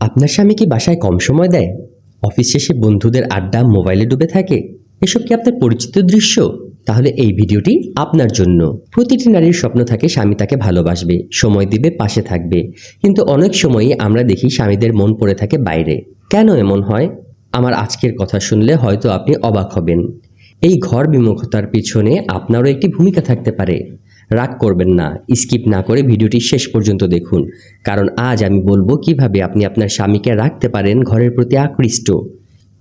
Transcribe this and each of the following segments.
আপনার স্বামী কি বাসায় কম সময় দেয়? অফিস শেষে বন্ধুদের আড্ডা, মোবাইলে ডুবে থাকে? এসব কি আপনার পরিচিত দৃশ্য? তাহলে এই ভিডিওটি আপনার জন্য। প্রতিটি নারীর স্বপ্ন থাকে স্বামী তাকে ভালোবাসবে, সময় দিবে, পাশে থাকবে। কিন্তু অনেক সময়ই আমরা দেখি স্বামীদের মন পড়ে থাকে বাইরে। কেন এমন হয়? আমার আজকের কথা শুনলে হয়তো আপনি অবাক হবেন। এই ঘর বিমুখতার পিছনে আপনারও একটি ভূমিকা থাকতে পারে। রাগ করবেন না স্কিপ না করে ভিডিওটি শেষ পর্যন্ত দেখুন। কারণ আজ আমি বলব কীভাবে আপনি আপনার স্বামীকে রাখতে পারেন ঘরের প্রতি আকৃষ্ট।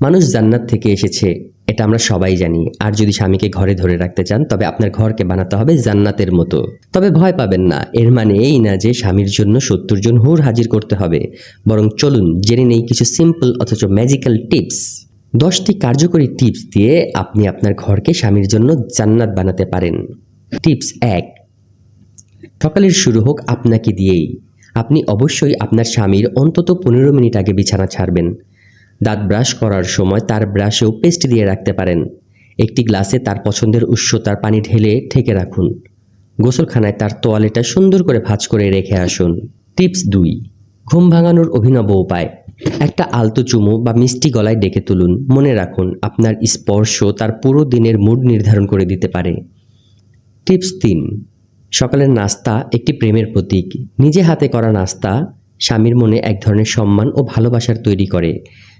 মানুষ জান্নাত থেকে এসেছে, এটা আমরা সবাই জানি। আর যদি স্বামীকে ঘরে ধরে রাখতে চান, তবে আপনার ঘরকে বানাতে হবে জান্নাতের মতো। তবে ভয় পাবেন না, এর মানে এই না যে স্বামীর জন্য সত্তর জন হুর হাজির করতে হবে। বরং চলুন জেনে নেই কিছু সিম্পল অথচ ম্যাজিক্যাল টিপস দশটি কার্যকরী টিপস দিয়ে আপনি আপনার ঘরকে স্বামীর জন্য জান্নাত বানাতে পারেন। টিপস এক সকালের শুরু হোক আপনাকে দিয়েই। আপনি অবশ্যই আপনার স্বামীর অন্তত পনেরো মিনিট আগে বিছানা ছাড়বেন। দাঁত ব্রাশ করার সময় তার ব্রাশেও পেস্ট দিয়ে রাখতে পারেন। একটি গ্লাসে তার পছন্দের উৎসতার পানি ঢেলে ঠেকে রাখুন। গোসলখানায় তার তোয়ালেটা সুন্দর করে ভাঁজ করে রেখে আসুন। টিপস দুই, ঘুম ভাঙানোর অভিনব উপায়। একটা আলতো চুমু বা মিষ্টি গলায় ডেকে তুলুন। মনে রাখুন, আপনার স্পর্শ তার পুরো দিনের মুড নির্ধারণ করে দিতে পারে। টিপস তিন সকালের নাস্তা একটি প্রেমের প্রতীক। নিজে হাতে করা নাস্তা স্বামীর মনে এক ধরনের সম্মান ও ভালোবাসার তৈরি করে।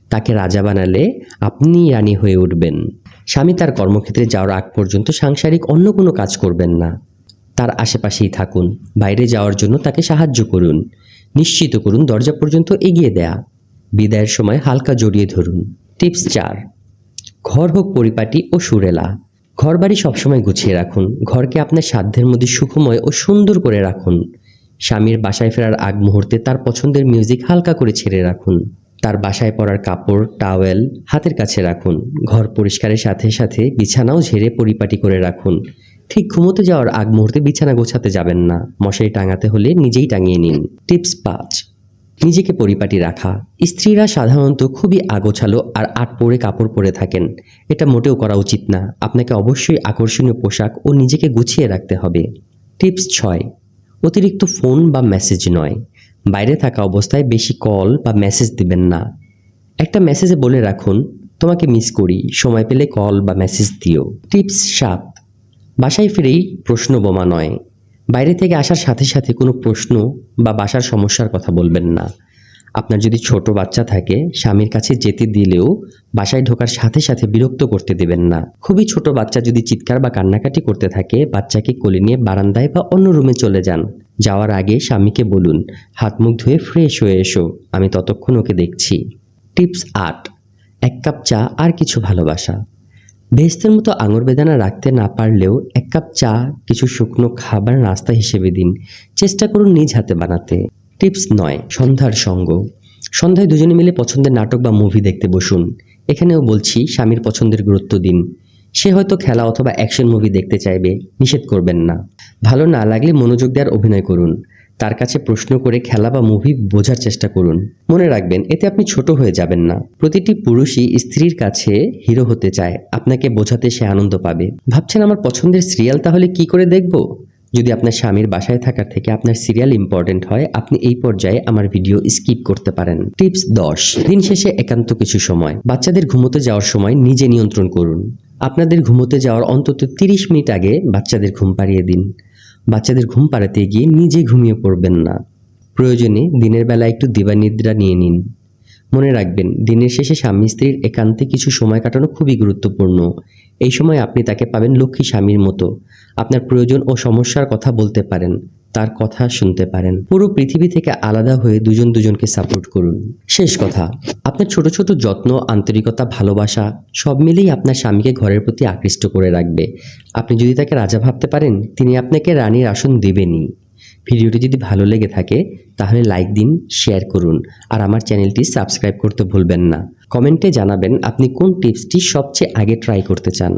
তাকে রাজা বানালে আপনি রানী হয়ে উঠবেন। স্বামী তার কর্মক্ষেত্রে যাওয়ার আগ পর্যন্ত সাংসারিক অন্য কোনো কাজ করবেন না। তার আশেপাশেই থাকুন, বাইরে যাওয়ার জন্য তাকে সাহায্য করুন। নিশ্চিত করুন দরজা পর্যন্ত এগিয়ে দেয়া। বিদায়ের সময় হালকা জড়িয়ে ধরুন। টিপস চার, ঘর হোক পরিপাটি ও সুরেলা। ঘরবাড়ি সবসময় গুছিয়ে রাখুন। ঘরকে আপনার সাধ্যের মধ্যে সুখময় ও সুন্দর করে রাখুন। স্বামীর বাসায় ফেরার আগ মুহূর্তে তার পছন্দের মিউজিক হালকা করে ছেড়ে রাখুন। তার বাসায় পরার কাপড়, টাওয়েল হাতের কাছে রাখুন। ঘর পরিষ্কারের সাথে সাথে বিছানাও ঝেড়ে পরিপাটি করে রাখুন। ঠিক ঘুমোতে যাওয়ার আগ মুহূর্তে বিছানা গোছাতে যাবেন না। মশারি টাঙাতে হলে নিজেই টাঙিয়ে নিন। টিপস পাঁচ। নিজেকে পরিপাটি রাখা। স্ত্রীরা সাধারণত খুবই আগোছালো আর আট পরে কাপড় পরে থাকেন। এটা মোটেও করা উচিত না। আপনাকে অবশ্যই আকর্ষণীয় পোশাক ও নিজেকে গুছিয়ে রাখতে হবে। টিপস ছয়, অতিরিক্ত ফোন বা মেসেজ নয়। বাইরে থাকা অবস্থায় বেশি কল বা মেসেজ দিবেন না। একটা মেসেজে বলে রাখুন, তোমাকে মিস করি, সময় পেলে কল বা মেসেজ দিও। টিপস সাত, বাসায় ফিরেই প্রশ্ন বোমা নয়। বাইরে থেকে আসার সাথে সাথে কোনো প্রশ্ন বা বাসার সমস্যার কথা বলবেন না। আপনার যদি ছোট বাচ্চা থাকে, স্বামীর কাছে যেতে দিলেও বাসায় ঢোকার সাথে সাথে বিরক্ত করতে দেবেন না। খুবই ছোট বাচ্চা যদি চিৎকার বা কান্নাকাটি করতে থাকে, বাচ্চাকে কোলে নিয়ে বারান্দায় বা অন্য রুমে চলে যান। যাওয়ার আগে স্বামীকে বলুন, হাত মুখ ধুয়ে ফ্রেশ হয়ে এসো, আমি ততক্ষণ ওকে দেখছি। টিপস আট, এক কাপ চা আর কিছু ভালোবাসা। বেহেস্তের মতো আঙুর বেদানা রাখতে না পারলেও এক কাপ চা, কিছু শুকনো খাবার নাস্তা হিসেবে দিন। চেষ্টা করুন নিজ হাতে বানাতে। টিপস নয়, সন্ধ্যার সঙ্গ। সন্ধ্যায় দুজনে মিলে পছন্দের নাটক বা মুভি দেখতে বসুন। এখানেও বলছি, স্বামীর পছন্দের গুরুত্ব দিন। সে হয়তো খেলা অথবা অ্যাকশন মুভি দেখতে চাইবে, নিষেধ করবেন না। ভালো না লাগলে মনোযোগ দেওয়ার অভিনয় করুন। তার কাছে প্রশ্ন করে খেলা বা মুভি বোঝার চেষ্টা করুন। মনে রাখবেন, এতে আপনি ছোট হয়ে যাবেন না। প্রতিটি পুরুষই স্ত্রীর কাছে হিরো হতে চায়। আপনাকে বোঝাতে সে আনন্দ পাবে। ভাবছেন, আমার পছন্দের সিরিয়াল তাহলে কি করে দেখব? যদি আপনার স্বামীর বাসায় থাকার থেকে আপনার সিরিয়াল ইম্পর্টেন্ট হয়, আপনি এই পর্যায়ে আমার ভিডিও স্কিপ করতে পারেন। টিপস দশ, দিন শেষে একান্ত কিছু সময়। বাচ্চাদের ঘুমোতে যাওয়ার সময় নিজে নিয়ন্ত্রণ করুন। আপনাদের ঘুমোতে যাওয়ার অন্তত তিরিশ মিনিট আগে বাচ্চাদের ঘুম পাড়িয়ে দিন। বাচ্চাদের ঘুম পাড়াতে গিয়ে নিজে ঘুমিয়ে পড়বেন না। প্রয়োজনে দিনের বেলা একটু দিবানিদ্রা নিয়ে নিন। মনে রাখবেন, দিনের শেষে স্বামী স্ত্রীর একান্তে কিছু সময় কাটানো খুবই গুরুত্বপূর্ণ। এই সময় আপনি তাকে পাবেন লক্ষ্মী স্বামীর মতো। আপনার প্রয়োজন ও সমস্যার কথা বলতে পারেন। তার কথা শুনতে পারেন। পুরো পৃথিবী থেকে আলাদা হয়ে দুজন দুজনকে সাপোর্ট করুন। শেষ কথা, আপনার ছোট ছোট যত্ন, আন্তরিকতা, ভালোবাসা সব মিলেই আপনার স্বামীকে ঘরের প্রতি আকৃষ্ট করে রাখবে। আপনি যদি তাকে রাজা ভাবতে পারেন, তিনি আপনাকে রানীর আসন দেবেনই। ভিডিওটি যদি ভালো লেগে থাকে, তাহলে লাইক দিন শেয়ার করুন আর আমার চ্যানেলটি সাবস্ক্রাইব করতে ভুলবেন না। কমেন্টে জানাবেন আপনি কোন টিপসটি সবচেয়ে আগে ট্রাই করতে চান।